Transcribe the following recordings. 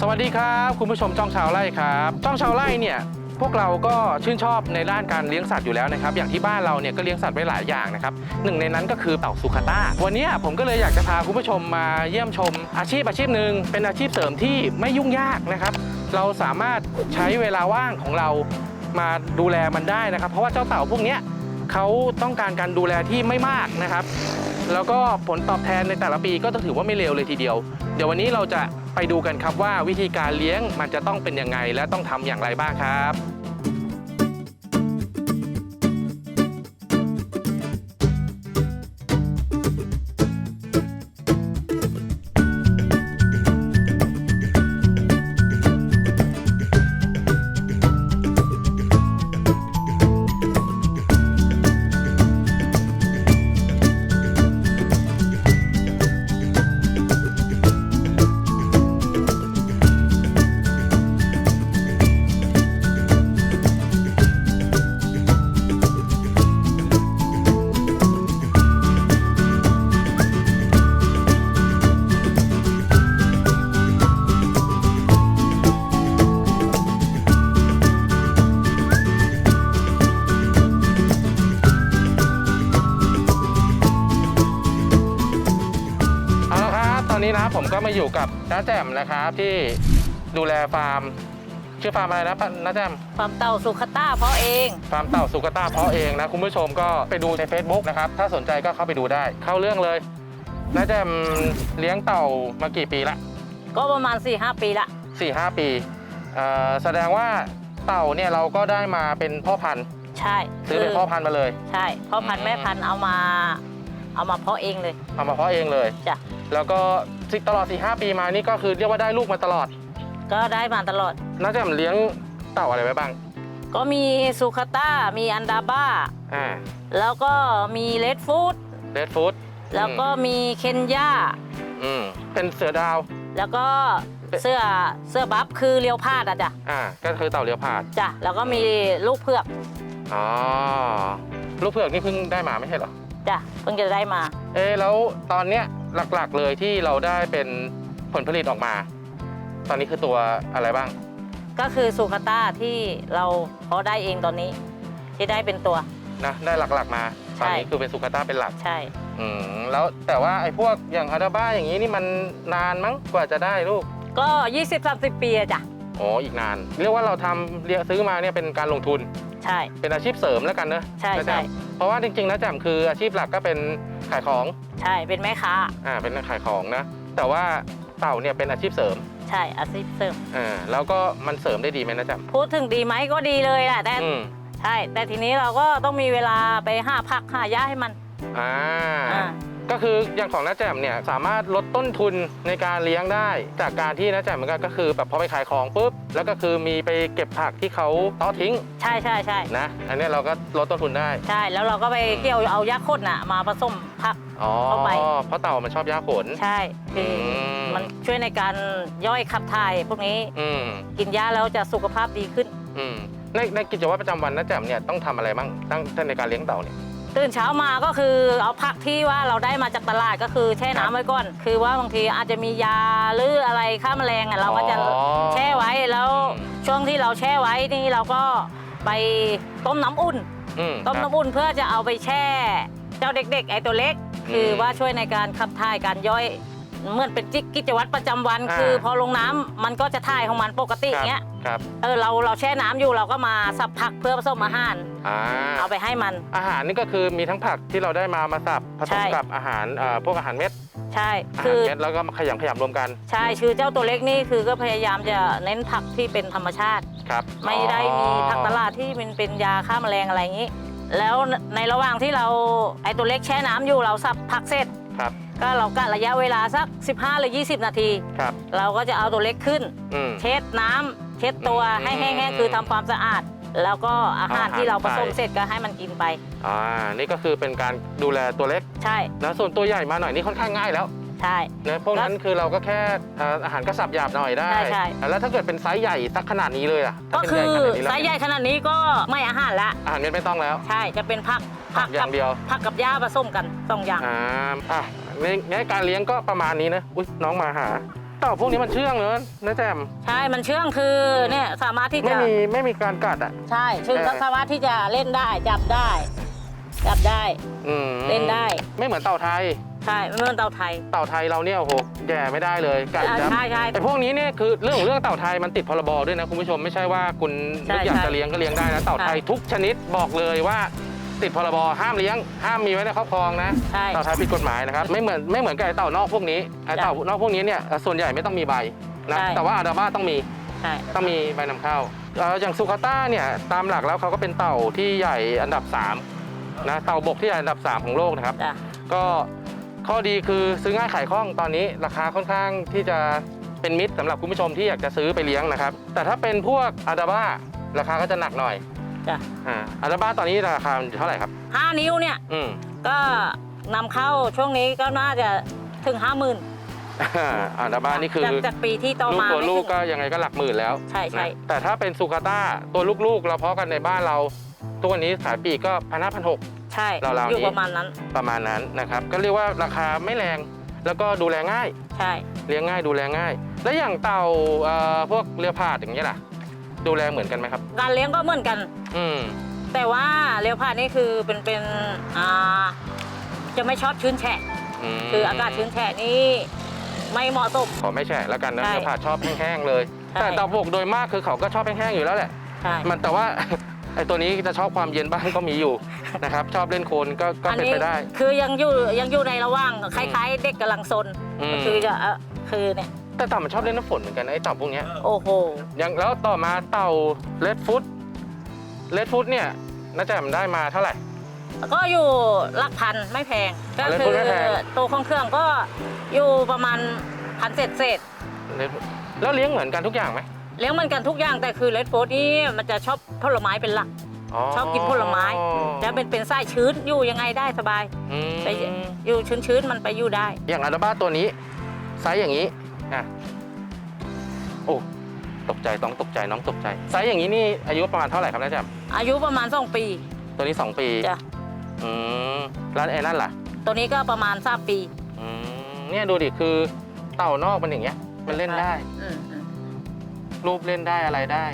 สวัสดีครับ คุณผู้ชมจ้องชาวไร่ครับจ้องชาวไร่เนี่ยพวกเราก็ชื่นชอบในด้านการเลี้ยงสัตว์อยู่แล้วนะครับ อย่างที่บ้านเราเนี่ยก็เลี้ยงสัตว์ไว้หลายอย่างนะครับหนึ่งในนั้นก็คือเต่าสุขาต้า วันนี้ผมก็เลยอยากจะพาคุณผู้ชมมาเยี่ยมชม อาชีพอาชีพหนึ่งเป็นอาชีพเสริมที่ไม่ยุ่งยากนะครับ เราสามารถใช้เวลาว่างของเรามาดูแลมันได้นะครับ เพราะว่าเจ้าเต่าพวกนี้เขาต้องการการดูแลที่ไม่มากนะครับ แล้วก็ผลตอบแทนในแต่ละปีก็ต้องถือว่าไม่เลวเลยทีเดียว เดี๋ยววันนี้เราจะไปดูกันครับว่าวิธีการเลี้ยงมันจะต้องเป็นยังไงและต้องทำอย่างไรบ้างครับ อยู่กับน้าแจ่มนะครับที่ดูแลฟาร์ม ชื่อฟาร์มอะไรนะน้าแจ่มความเต่าสุขต้าเพราะเองฟาร์มเต่าสุกาต้าเพาะเองนะคุณผู้ชมก็ไปดูใน Facebook นะครับถ้าสนใจก็เข้าไปดูได้ เข้าเรื่องเลยน้าแจ่มเลี้ยงเต่ามากี่ปีละก็ประมาณ4-5ปีละ4ี่หปีเอ่อแสดงว่าเต่าเนี่ยเราก็ได้มาเป็นพ่อพันธุ์ใช่ซื้อเป็นพ่อพันธุ์มาเลย ใช่ พ่อพันอืมธุ์แม่พันธุ์เอามา เอามาเพาะเองเลย เอามาเพาะเองเลยจ้ะ แล้วก็สิตลอด4ีหปีมานี่ก็คือเรียกว่าได้ลูกมาตลอดก็ได้มาตลอด น้าแจ่มเลี้ยงเต่าอะไรไว้บ้าง ก็มีสุขต้ามีอันดาบ้า อ่า แล้วก็มีเลดฟูดเรดฟู้ดแล้วก็มีเคนยาอืม เป็นเสือดาว แล้วก็เสื้อเสื้อบัฟคือเลียวพาดอะจ้ะอ่า ก็คือเต่าเลียวผาด จ้ะแล้วก็มีลูกเผือก อ๋อ ลูกเผือกนี่เพิ่งได้มาไม่ใช่เหรอ จ้ะเพิ่งจะได้มา เอ๊ะแล้วตอนเนี้ยหลักๆเลยที่เราได้เป็นผลผลิตออกมา ตอนนี้คือตัวอะไรบ้าง ก็คือสุขต้าที่เราเพาะได้เองตอนนี้ ที่ได้เป็นตัว นะได้หลักๆมาใช่ตอนนี้คือเป็นสุกาต้าเป็นหลัก ใช่ อืมแล้วแต่ว่าไอ้พวกอย่างฮาราบ้าอย่างนี้นี่มันนานมั้งกว่าจะได้ลูกก็ 20-30 ปีอะจ้ะ อ๋ออีกนาน เรียกว่าเราทำเรียกซื้อมาเนี่ยเป็นการลงทุน ใช่ เป็นอาชีพเสริมแล้วกันเนอะใช่นะแจ่ใช่มเพราะว่าจริงๆนะแจ่มคืออาชีพหลักก็เป็นขายของใช่เป็นแม่ค้า อ่าเป็นขายของนะ แต่ว่าเต่าเนี่ยเป็นอาชีพเสริมใช่อาชีพเสริม อ่าแล้วก็มันเสริมได้ดีไหมนะแจ่มพูดถึงดีไหมก็ดีเลยแหละแต่อืมใช่ แต่ทีนี้เราก็ต้องมีเวลาไปหาผักหาหญ้าให้มันอ่า อ่า ก็คืออย่างของน้าแจ่มเนี่ยสามารถลดต้นทุนในการเลี้ยงได้ จากการที่น้าแจ่มเหมือนกันก็คือแบบพอไปขายของปุ๊บแล้วก็คือมีไปเก็บผักที่เขาเต้อทิ้งใช่ใช่ใช่นะอันเนี้ยเราก็ลดต้นทุนได้ ใช่แล้วเราก็ไปเกี่ยวเอาหญ้าโคตรน่ะมาผสมผักอ๋อเข้าไปเพราะเต่ามันชอบหญ้าขนใช่คืออมมันช่วยในการย่อยขับถ่ายพวกนี้อืมกินหญ้าแล้วจะสุขภาพดีขึ้นอืมในในกิจวัตรประจำวันน้าแจ่มเนี่ยต้องทำอะไรบ้างตั้งแต่ในการเลี้ยงเต่าเนี่ย ตื่นเช้ามาก็คือเอาผักที่ว่าเราได้มาจากตลาดก็คือแช่น้ำไว้ก่อน คือว่าบางทีอาจจะมียาหรืออะไรฆ่าแมลงอะเราก็จะอ๋อแช่ไว้แล้วอืมช่วงที่เราแช่ไว้นี่เราก็ไปต้มน้ำอุ่นอืมต้มครับน้ำอุ่นเพื่อจะเอาไปแช่ เจ้าเด็ก ๆ ไอ้ตัวเล็ก คือว่าช่วยในการขับถ่ายการย่อยเหมือนเป็นจิกกิจวัตรประจำวันอ่าคือพอลงน้ำมันก็จะถ่ายของมันปกติครับเงี้ยครับเออเราเราแช่น้ำอยู่เราก็มาสับผักเพื่อผสมอาหาร อ่าเอาไปให้มัน อาหารนี่ก็คือมีทั้งผักที่เราได้มามาสับผสใช่ มกับอาหารเอ่อพวกอาหารเม็ดใช่อาคืหารอเม็ดแล้วก็มาขยำขยำรวมกันใช่คือเจ้าตัวเล็กนี่คือก็พยายามจะเน้นผักที่เป็นธรรมชาติ ครับไม่ได้มีผักตลาดที่มันเป็นยาฆ่าแมลงอะไรอย่างนี้ แล้วในระหว่างที่เราไอ้ตัวเล็กแช่น้ำอยู่เราสับผักเสร็จ ครับก็เรากะระยะเวลาสัก 15หรือ20 นาที ครับเราก็จะเอาตัวเล็กขึ้น อืม เช็ดน้ำเช็ดตัวอืม ให้แห้งๆคือทำความสะอาด แล้วก็อาหารอาหารที่เราผสมใส่เสร็จก็ให้มันกินไป อ่า นี่ก็คือเป็นการดูแลตัวเล็ก ใช่นะส่วนตัวใหญ่มาหน่อยนี่ค่อนข้างง่ายแล้ว ใช่นะพวกนั้นคือเราก็แค่เอ่ออาหารกระสับหยาบหน่อยได้ ใช่ใช่แล้วถ้าเกิดเป็นไซส์ใหญ่สักขนาดนี้เลยอะถ้าก็เป็นคือขนาดนี้แล้วไซส์ใหญ่ขนาดนี้ก็ไม่อาหารละอาหารเม็ดไม่ต้องแล้ว ใช่ จะเป็นผักผักอย่างเดียว ผักกับหญ้าผสมกันสองอย่าง อ่า อะในในการเลี้ยงก็ประมาณนี้นะ อุ้ยน้องมาหา เต่าพวกนี้มันเชื่องเนอะนะแจมใช่มันเชื่องคือเนี่ยสามารถที่ไม่จะมีไม่มีการกัดอะ ใช่ชื่อเออก็สามารถที่จะเล่นได้จับได้ จับได้ อืมเล่นได้ ไม่เหมือนเต่าไทย ใช่ไม่เหมือนเต่าไทยเต่าไทยเราเนี่ยโอ้โหแย่ไม่ได้เลยกัดอ่ายับใช่ใช่ แต่พวกนี้เนี่ยคือเรื่องของเรื่องเต่าไทยมันติดพรบด้วยนะคุณผู้ชมไม่ใช่ว่าคุณใช่นึกอยากใช่จะเลี้ยงก็เลี้ยงได้นะเต่าไทยใช่ทุกชนิดบอกเลยว่า ติดพรบห้ามเลี้ยง ห้ามมีไว้ในครอบครองนะใช่เต่าไทยผิดกฎหมายนะครับไม่เหมือนไม่เหมือนกับไอ้เต่านอกพวกนี้ไอ้จ้ะเต่านอกพวกนี้เนี่ยเอ่อส่วนใหญ่ไม่ต้องมีใบนะใช่ แต่ว่าอาดาบ้าต้องมี ใช่ ต้องมีใบนำเข้าเอ่ออย่างซูคาต้าเนี่ยตามหลักแล้วเขาก็เป็นเต่าที่ใหญ่อันดับ3นะเต่าบกที่ใหญ่อันดับ 3 ของโลกนะครับ จ้ะ ก็ข้อดีคือซื้อง่ายขายคล่องตอนนี้ราคาค่อนข้างที่จะเป็นมิตรสำหรับคุณผู้ชมที่อยากจะซื้อไปเลี้ยงนะครับ แต่ถ้าเป็นพวกอาดาบ้าราคาก็จะหนักหน่อย จ้ะ อ่าอาดาบ้าตอนนี้ราคาเท่าไหร่ครับ ห้านิ้วเนี่ย อืม ก็นำเข้าช่วงนี้ก็น่าจะถึงห้าหมื่นอาดาบ้านี่คือ จากจากปีที่ต่อลูกมาตัวไม่ลูกถึง ก็ยังไงก็หลักหมื่นแล้วใช่ใช่ นะแต่ถ้าเป็นซูคาต้าตัวลูกๆ เราเพาะกันในบ้านเราตัวนี้ขายปลีกก็พันห้าพันหก ใช่ราวๆอยู่นี้ ประมาณนั้น ประมาณนั้นนะครับ ก็เรียกว่าราคาไม่แรงแล้วก็ดูแลง่าย ใช่ เลี้ยงง่ายดูแลง่าย แล้วอย่างเต่าเอ่อพวกเรือผาดอย่างเงี้ยล่ะ ดูแลเหมือนกันไหมครับ การเลี้ยงก็เหมือนกัน อืม แต่ว่าเลี้ยวผ่านนี่คือเป็นเป็นอ่าจะไม่ชอบชื้นแฉะ มคืออากาศชื้นแฉะนี่ไม่เหมาะสม ขอไม่แฉะแล้วกันนะใช่เรือผาดชอบแห้งๆเลย ใช่ แต่เต่าบกโดยมากคือเขาก็ชอบแห้งๆอยู่แล้วแหละ ใช่ มันแต่ว่า ไอตัวนี้จะชอบความเย็นบ้างก็มีอยู่ นะครับ ชอบเล่นโคลนก็ก็อันเป็นนี้ไปได้ คือยังอยู่ยังอยู่ในระหว่างคล้ายๆเด็กกำลังซนอืม ก็คือจะเอ่อคือเนี่ย แต่เต่ามันชอบเล่นน้ำฝนเหมือนกันนะไอเต่าพวกเนี้ยโอ้โห อย่างแล้วต่อมาเต่าเลดฟุตเลดฟุตเนี่ยน่าจะได้มาเท่าไหร่ ก็อยู่หลักพันไม่แพง ก็อะไรคืพูอดไม่แพง ตัวของเครื่องก็อยู่ประมาณพันเศษเศษ Red Foot แล้วเลี้ยงเหมือนกันทุกอย่างไหมๆเลี้ยงเหมือนกันทุกอย่างแต่คือเลดโฟสนี่มันจะชอบผลไม้เป็นหลัก ชอบกินผลไม้จะเป็นเป็นไส้ชื้นอยู่ยังไงได้สบาย อืมไป อยู่ชื้นๆมันไปอยู่ได้ อย่างอาราบ้าตัวนี้ไซส์อย่างนี้ อะโอ้ตกใจต้องตกใจน้องตกใจไซส์อย่างนี้นี่อายุประมาณเท่าไหร่ครับน้าแจ่มอายุประมาณสองปีตัวนี้ 2 ปีจ้ะอืมแล้วไอ้นั่นล่ะตัวนี้ก็ประมาณสามปีอืมเนี่ยดูดิคือเต่านอกมันอย่างเงี้ย มันเล่นได้ อืมอืมรูปเล่นได้อะไรได้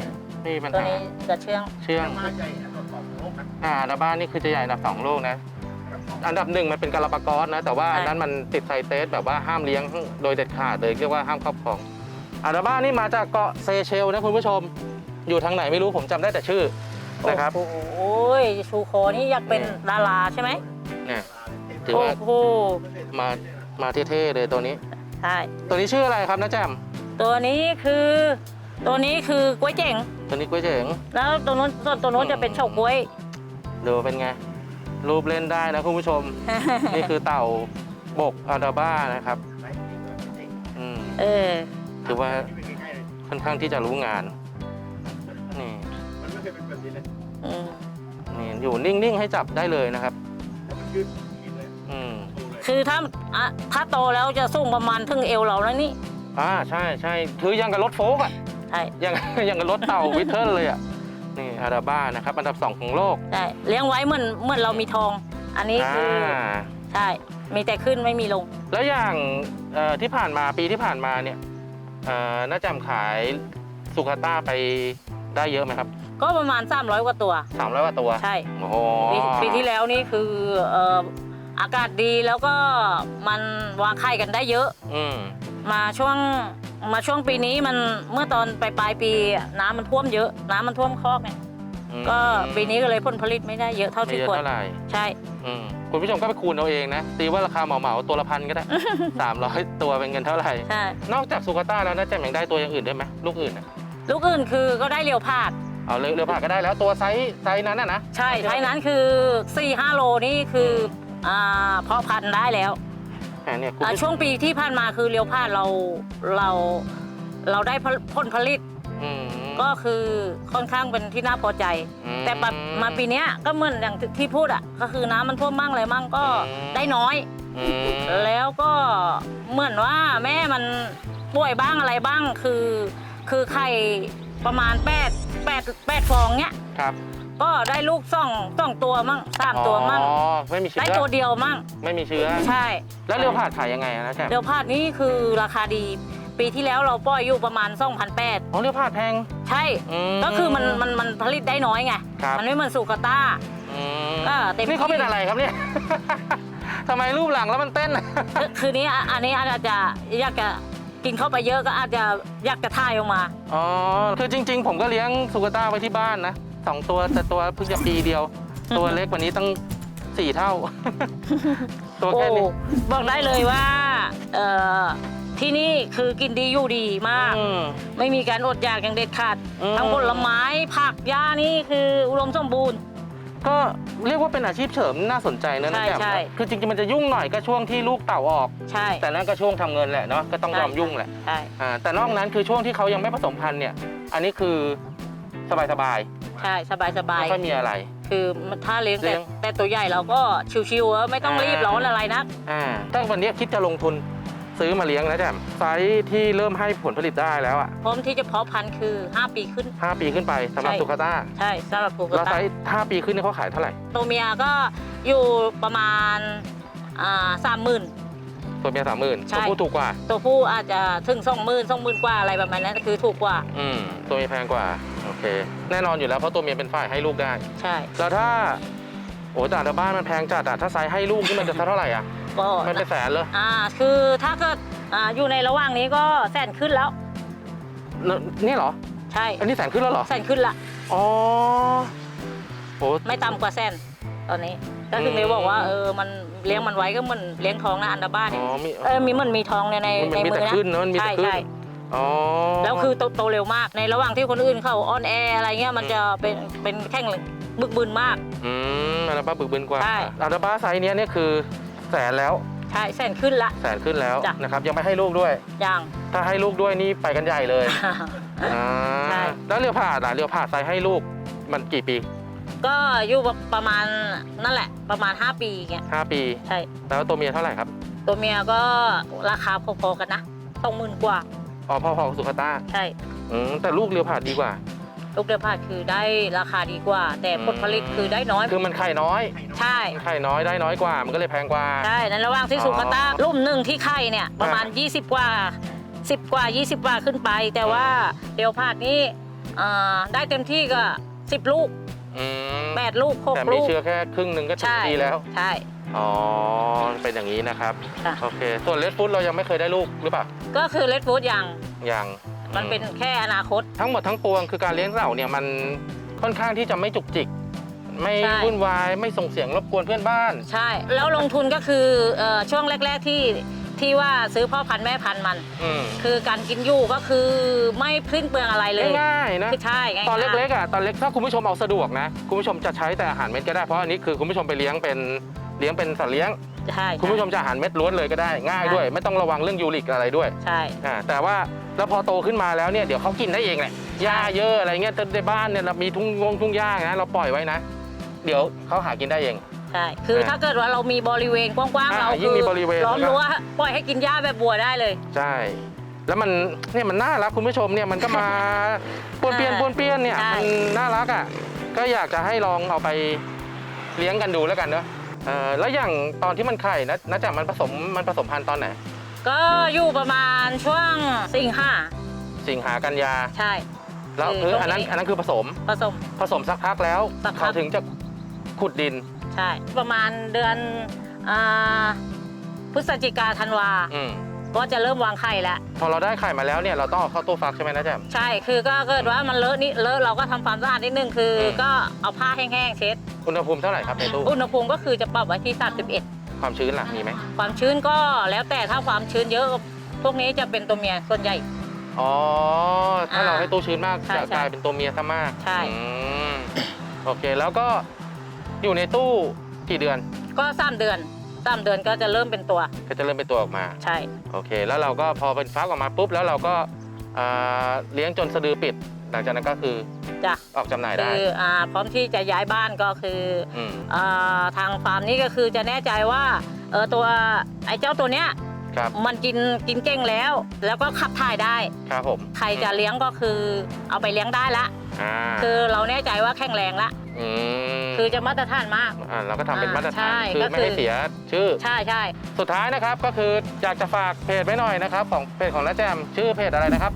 ไม่มีปัญตัวหานี้จะเชื่อง เชื่อง อ่าอาราบ้านี่คือจะใหญ่อันดับสองโลกนะ อันดับหนึ่งมันเป็นกาลาปากอสนะ แต่ว่าอันนั้นมันติดไซเตสแบบว่าห้ามเลี้ยงโดยเด็ดขาดเลยเรียกว่าห้ามครอบครองอาราบ้านี่มาจากเกาะเซเชลนะคุณผู้ชม อยู่ทางไหนไม่รู้ผมจำได้แต่ชื่อนะครับ โอ้โหชูโคนี่อยากเป็นนี่ดาราใช่ไหมเนี่ยถือโอ้ว่าโหมามาเท่ๆเลยตัวนี้ ใช่ตัวนี้ชื่ออะไรครับนะแจมตัวนี้คือ ตัวนี้คือกล้วยเจ๋งตัวนี้กล้วยเจ๋งแล้วตัวนู้นส่วนตัวนู้นจะเป็นเฉาก๊วยดูเป็นไง รูปเล่นได้นะคุณผู้ชม นี่คือเต่าบกอาราบ้านะครับอืมเออ ถือว่าค่อนข้างที่จะรู้งาน นี่อืมนี่อยู่นิ่ง ๆ ให้จับได้เลยนะครับอืมคือถ้าอะถ้าโตแล้วจะสูงประมาณถึงเอวเราแล้วนี่อ่าใช่ใช่คือยังกับรถโฟกอะใช่ ยังยังกับรถเต่าวิเทิลเลยอะ นี่อาราบ้านะครับอันดับสองของโลกใช่เลี้ยงไว้เหมือนเหมือนเรามีทอง อันนี้อ่าคือใช่มีแต่ขึ้นไม่มีลง แล้วอย่างเอ่อที่ผ่านมาปีที่ผ่านมาเนี่ยเอ่อน่าจำขายสุขต้าไปได้เยอะไหมครับก็ประมาณ 300 กว่าตัว สามร้อยกว่าตัวใช่โอ้โหปีปีที่แล้วนี่คือเอ่ออากาศดีแล้วก็มันวางไข่กันได้เยอะ อืมมาช่วง มาช่วงปีนี้มันเมื่อตอนปลายปลายปีน้ำมันท่วมเยอะ น้ำมันท่วมคอกเนี่ยอืมก็ปีนี้ก็เลยผลผลิตไม่ได้เยอะเท่าไม่ที่เยอะควรเท่าไหร่ใช่ อืมคุณผู้ชมก็ไปคูณเอาเองนะตีว่าราคาเหมาๆตัวละพันก็ได้สามร้อยตัวเป็นเงินเท่าไหร่ ใช่ นอกจากสุกาต้าแล้วนะแจมยังได้ตัวอย่างอื่นได้วยไหมลูกอื่นน่ะลูกอื่นคือก็ได้เรียวพาด เอาเรือเรือผ่าก็ได้แล้วตัวไซส์ไซส์นั้นน่ะนะ ใช่ใช้นั้นคือ4 5โลนี่คืออ่าเพาะพันธุ์ได้แล้ว แหมเนี่ยคุณอ่าผู้ชช่วมงปีที่ผ่านมาคือเรียวพาดเราเราเราได้ผลผลผลิตอืมก็คือค่อนข้างเป็นที่น่าพอใจ อืแต่แบบมาปีเนี้ยก็เหมือนอย่างที่พูดอะก็คือน้ำมันท่วมมั่งอะไรมั่งก็อืมได้น้อย อืมแล้วก็เหมือนว่าแม่มันป่วยบ้างอะไรบ้างคือ คือไข่ประมาณ8 8 8ฟองเนี้ยครับ ก็ได้ลูกสองสองตัวมั่งสามตัวมั่งอ๋อไม่มีเชื้ได้อตัวเดียวมั่งไม่มีเชื้อ ใช่ แล้วเรือผ่าขายยังไงนะแจมเดี๋ยวพาดนี้คือราคาดี ปีที่แล้วเราปล่อยอยู่ประมาณอ๋อเรียกผ่าดแพง2,800ใช่มก็คือมันมันมันผลิตได้น้อยไง ครับมันไม่เหมือนสุกาต้า อืมก็เต็มนี่เขาที่เป็นอะไรครับเนี่ย ทำไมรูปหลังแล้วมันเต้น คือคือนี้อะอันนี้อาจจะอยากจะกินเข้าไปเยอะก็อาจจะอยากจะถ่ายออกมา อ๋อ คือจริง ๆ ผมก็เลี้ยงสุกาต้าไว้ที่บ้านนะ สองตัวแต่ตัวเพิ่งจะปีเดียว ตัวเล็กกว่านี้ตั้งสี่เท่า ตัวโอ้แค่นี้บอกได้เลยว่าเอ่อที่นี่คือกินดีอยู่ดีมากอืมไม่มีการอดอยากอย่างเด็ดขาด อืม ทั้งผลไม้ผักหญ้านี่คืออุดมสมบูรณ์ ก็เรียกว่าเป็นอาชีพเสริมน่าสนใจนะใช่นะแจ่มใช่คือจริงๆมันจะยุ่งหน่อยก็ช่วงที่ลูกเต่าออก ใช่ แต่นั่นก็ช่วงทำเงินแหละเนาะก็ต้องใช่ ยอมยุ่งแหละใช่อ่าแต่นอกนั้นคือช่วงที่เขายังไม่ผสมพันธุ์เนี่ย อันนี้คือสบายสบาย ใช่สบายสๆบายไม่ค่อยมีอะไร คือถ้าเลี้ยงเลี้แต่ยง แต่ตัวใหญ่เราก็ชิวๆอะไม่ต้องอ่ารีรีบร้อนอะไรนะอ่าถ้าวันนี้คิดจะลงทุนซื้อมาเลี้ยงนะแจ่มไซส์ที่เริ่มให้ผลผลิตได้แล้วอะพร้อมที่จะเพาะพันธุ์คือ 5 ปีขึ้นห้าปีขึ้นไปสำหรับใช่ สุกาต้าใช่สำหรับปูกแล้วตาไซส์ห้าปีขึ้นเนี่ยเขาขายเท่าไหร่ ตัวเมียก็อยู่ประมาณอ่าสามหมื่น ตัวเมียสามหมื่นใช่ ตัวผู้ถูกกว่า ตัวผู้อาจจะถึงสองหมื่นสองหมื่นกว่าอะไรประมาณนั้นคือถูกกว่าอืมตัวเมียแพงกว่า โอเค แน่นอนอยู่แล้วเพราะตัวเมียเป็นฝ่ายให้ลูกได้ ใช่ แล้วถ้า โอ้แต่แต่บ้านมันแพงจัดอะถ้าไซส์ให้ลูกนี่มันจะเท่าไหร่อะก็มันเป็นแสนเลยอ่าคือถ้าเกิดอ่าอยู่ในระหว่างนี้ก็แสนขึ้นแล้ว แล้วนี่เหรอ ใช่อันนี้แสนขึ้นแล้วเหรอ แสนขึ้นละ อ๋อโอ้ ไม่ต่ำกว่าแสนตอนนี้ก็คืออืมเมย์บอกว่าเออมัน เลี้ยงมันไว้ก็เหมันเลี้ยงท้องนะอันดาบ้าอ๋เนี่อยมีเออมีมันมีทองในในมันในมีมืแต่อนะขึ้นเนอะมันมีแต่ใช่ขึ้นใช่อ๋อ แล้วคือโตโตเร็วมากในระหว่างที่คนอื่นเขาออนแอร์อะไรเงี้ยมันจะเป็นเป็นแข่งบึกบึนมาก อืมอัลบ้าบึกบึนกว่าใช่ อัลบ้าไซส์เนี้ยเนี่ยคือแสนแล้วใช่แสนขึ้นละ แสนขึ้นแล้วจ้ะ นะครับยังไม่ให้ลูกด้วย อย่าง ถ้าให้ลูกด้วยนี่ไปกันใหญ่เลยอ่าใช่ แล้วเรียวผ่าดอะเรียวผ่าดไซส์ให้ลูกมันกี่ปี ก็อยู่ประมาณนั่นแหละ ประมาณ 5 ปีเงี้ย5ปี ใช่ แล้วตัวเมียเท่าไหร่ครับตัวเมียก็ราคาพอๆกันนะสองหมื่นกว่า อ๋อพอๆกับสุขต้าใช่อืมแต่ลูกเรียวผ่าดดีกว่า ลูกเดือพาดคือได้ราคาดีกว่า แต่ผลผลิตคือได้น้อย คือมันไข่น้อย ใช่ ไข่น้อยได้น้อยกว่า มันก็เลยแพงกว่า ใช่ในระหว่างที่อ๋อสุกาต้ารุ่มหนึ่งที่ไข่เนี่ยประมาณ 20 กว่า 10 กว่า 20 กว่าขึ้นไป แต่ว่าเดียวพาดนี่อ่าได้เต็มที่ก็ 10 ลูก อืม8ลูกแต่6มีลูกเชื้อแค่ครึ่งหนึ่งก็ถึงใช่ดีแล้ว ใช่ อ๋อ เป็นอย่างนี้นะครับ ค่ะ โอเค ส่วนเลดฟูดเรายังไม่เคยได้ลูกหรือเปล่า ก็คือเลดฟูดอย่างยังมันเป็นอืแค่อนาคต ทั้งหมดทั้งปวงคือการเลี้ยงเต่าเนี่ยมันค่อนข้างที่จะไม่จุกจิก ไม่ใช่ วุ่นวาย ไม่ส่งเสียงรบกวนเพื่อนบ้าน ใช่ แล้วลงทุนก็คือเอ่อช่วงแรก ๆที่ ที่ว่าซื้อพ่อพันธุ์แม่พันธุ์มัน อืม คือการกินอยู่ก็คือไม่พื้นเปลืองอะไรเลยง่ายๆนะคือใช่ง่ายๆ ตอนเล็กๆอะตอนเล็กถ้าคุณผู้ชมเอาสะดวกนะคุณผู้ชมจะใช้แต่อาหารเม็ดก็ได้เพราะอันนี้คือคุณผู้ชมไปเลี้ยงเป็นเลี้ยงเป็นสัตว์เลี้ยง ใช่คุณผู้ชมจะอาหารเม็ดล้วนเลยก็ได้ง่ายใช่ด้วย ไม่ต้องระวังเรื่องยูริกอะไรด้วยใช่ อ่าแต่ว่าแล้วพอโตขึ้นมาแล้วเนี่ยเดี๋ยวเขากินได้เองแหละหญ้าเยอะอะไรเงี้ยแต่ในบ้านเนี่ยเรามีทุ่งงงทุ่งหญ้านะเราปล่อยไว้นะ เดี๋ยวเขาหากินได้เอง ใช่ คืออ่าถ้าเกิดว่าเรามีบริเวณกว้างๆ อ่าเรายิ่คืงอมีบริเวณล้อมแล้วก็ รั้วปล่อยให้กินหญ้าแบบบัวได้เลย ใช่ แล้วมันเนี่ยมันน่ารักคุณผู้ชมเนี่ยมันก็มา ป้วนเปี้ยนอ่าป้วนเปี้ยนเนี่ยใช่ มันน่ารักอะก็อยากจะให้ลองเอาไปเลี้ยงกันดูแล้วกันเนอะเออแล้วอย่างตอนที่มันไข่นะนะจากมันผสมมันผสมพันธุ์ตอนไหน ก็อยู่ประมาณช่วงสิงหาสิงหากันยาใช่ แล้วคือคือช่วงอันนั้นนี้ อันนั้นคือผสมผสม ผสมสักพักแล้วสักพัก เขาถึงจะขุดดิน ใช่ ประมาณเดือนอ่าพฤศจิกาธันวา อืมก็จะเริ่มวางไข่แล้ว พอเราได้ไข่มาแล้วเนี่ยเราต้องเอาเข้าตู้ฟักใช่ไหมนะแจ่ม ใช่ คือก็เกิดว่ามันเลอะนี่เลอะเราก็ทำความสะอาดนิดนึง คืออม ก็เอาผ้าแห้งๆเช็ด อุณหภูมิเท่าไหร่ครับในตู้อุณหภูมิก็คือจะปรับไว้ที่31ความชื้นล่ะมีไหมความชื้นก็แล้วแต่ถ้าความชื้นเยอะ พวกนี้จะเป็นตัวเมียส่วนใหญ่ อ๋อถ้าเราให้ตู้ชื้นมากใช่จะใช่กลายเป็นตัวเมียซะมากใช่ อืมโอเคแล้วก็ อยู่ในตู้กี่เดือนก็สามเดือนสามเดือนก็จะเริ่มเป็นตัว ก็จะเริ่มเป็นตัวออกมาใช่ โอเค แล้วเราก็พอเป็นฟักออกมาปุ๊บแล้วเราก็อ่าเลี้ยงจนสะดือปิด หลังจากนั้นก็คือจ้ะออกจำหน่ายคืได้ออ่าพร้อมที่จะย้ายบ้านก็คืออืมอ่าทางฟาร์มนี้ก็คือจะแน่ใจว่าเออตัวไอ้เจ้าตัวเนี้ยครับมันกินกินเก่งแล้ว แล้วก็ขับถ่ายได้ ครับผมใครจะเลี้ยงก็คือเอาไปเลี้ยงได้ละ อ่า คือเราแน่ใจว่าแข็งแรงละ อืมคือจะมาตรฐานมาก อ่าเราก็ทำเป็นมาตรใช่ฐานคือก็ไม่คือ ให้เสียชื่อ ใช่ใช่สุดท้ายนะครับก็คืออยากจะฝากเพจไว้หน่อยนะครับ ของเพจของน้าแจมชื่อเพจอะไรนะครับ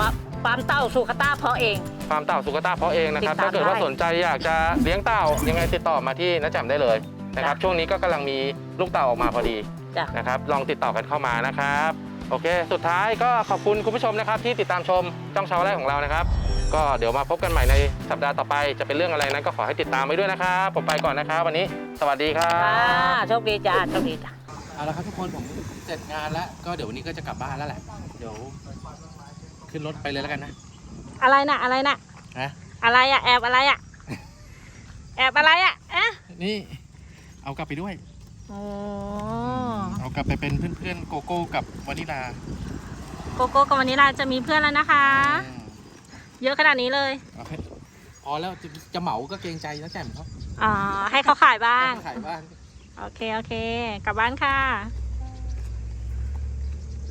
ปะปามเต้าสุขต้าเพาะเอง ฟาร์มเต่าสุกต้าเพาะเองนะครับติดตามถ้าเกิดว่าได้สนใจอยากจะเลี้ยงเต่ายังไงติดต่อมาที่น้าแจมได้เลยนะครับจ้ะ ช่วงนี้ก็กำลังมีลูกเต่าออกมาพอดีจ้ะ นะครับลองติดต่อกันเข้ามานะครับ โอเค สุดท้ายก็ขอบคุณคุณผู้ชมนะครับ ที่ติดตามชมจ้องชาวไร่ของเรานะครับ ก็เดี๋ยวมาพบกันใหม่ในสัปดาห์ต่อไป จะเป็นเรื่องอะไรนั้นก็ขอให้ติดตามไว้ด้วยนะครับผมไปก่อนนะครับวันนี้ สวัสดีครัค่ะบโชคดีจ้าโชคดีจ้า เอาละครับทุกคนผมเสร็จงานแล้ว ก็เดี๋ยววันนี้ก็จะกลับบ้านแล้วแหละ เดี๋ยว ขึ้นรถไปเลยแล้วกันนะอะไรน่ะอะไรน่ะฮะอะไรอะแอบอะไรอะแอบอะไรอะเอ๊ะนี่เอากลับไปด้วยโอ้ เอากลับไปเป็นเพื่อนๆโกโก้กับวานิลาโกโก้กับวันนี้เราจะมีเพื่อนแล้วนะคะ อืมเยอะขนาดนี้เลยโอเคพอแล้วจะจะเหมาก็เกรงใจนะแจ่มเขาอ๋อ ให้เขาขายบ้าง ขายบ้าน โอเค โอเค กลับบ้านค่ะ